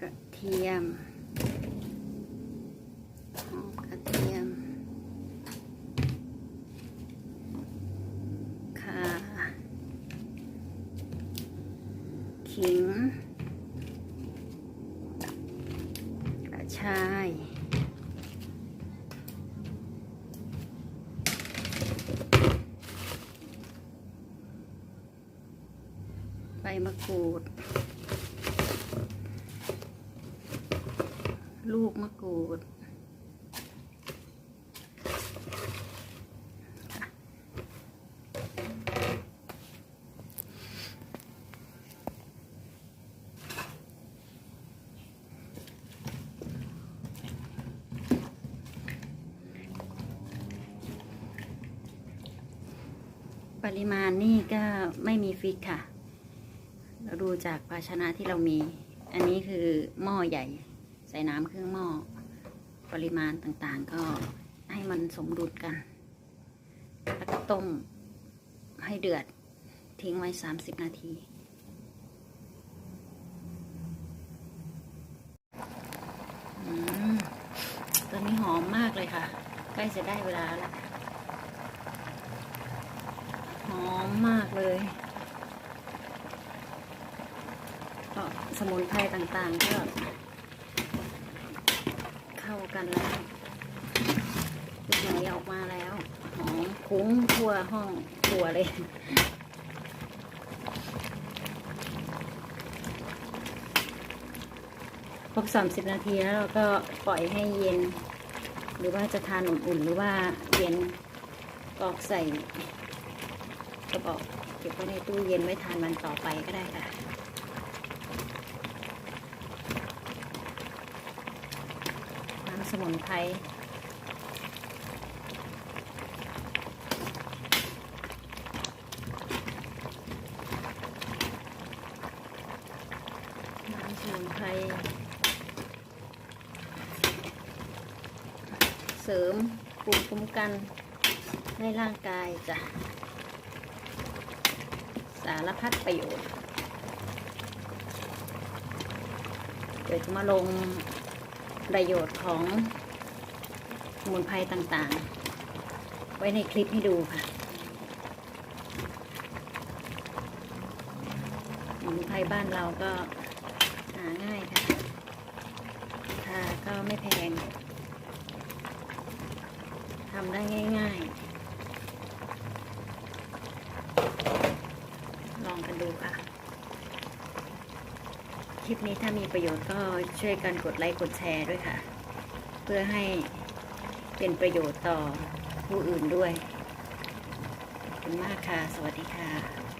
กระเทียมหอมกระเทียมข่าขิงกระชาย มะกรูด ลูกมะกรูด ปริมาณนี่ก็ไม่มีฟิกค่ะ เราดูจากภาชนะที่เรามี อันนี้คือหม้อใหญ่ ใส่น้ำครึ่งหม้อ ปริมาณต่างๆ ก็ให้มันสมดุลกัน แล้วก็ต้มให้เดือดทิ้งไว้ 30 นาทีอืมตอนนี้หอมมากเลยค่ะ ใกล้จะได้เวลาแล้ว หอมมากเลย ก็สมุนไพรต่างๆก็เข้ากันแล้วลูกหอยออกมาแล้ว หอมคุ้งทั่วห้องครัวเลยครบ30นาทีแล้วเราก็ปล่อยให้เย็น หรือว่าจะทานอุ่นๆ หรือว่าเย็นกรอกใส่กระบอกเก็บไว้ในตู้เย็นไว้ทานมันต่อไปก็ได้ค่ะ น้ำ สมุนไพรน้ำสมุนไพรเสริมภูมิคุ้มกันให้ร่างกายจ้ะ สารพัดประโยชน์ เดี๋ยวจะมาลง ประโยชน์ของสมุนไพรต่างๆ ไว้ในคลิปให้ดูค่ะสมุนไพรบ้านเราก็หาง่ายค่ะราคาก็ไม่แพงทำได้ง่าย ๆ ลองกันดูค่ะ คลิปนี้ถ้ามีประโยชน์ก็ช่วยกันกดไลค์กดแชร์ด้วยค่ะ เพื่อให้เป็นประโยชน์ต่อผู้อื่นด้วย ขอบคุณมากค่ะ สวัสดีค่ะ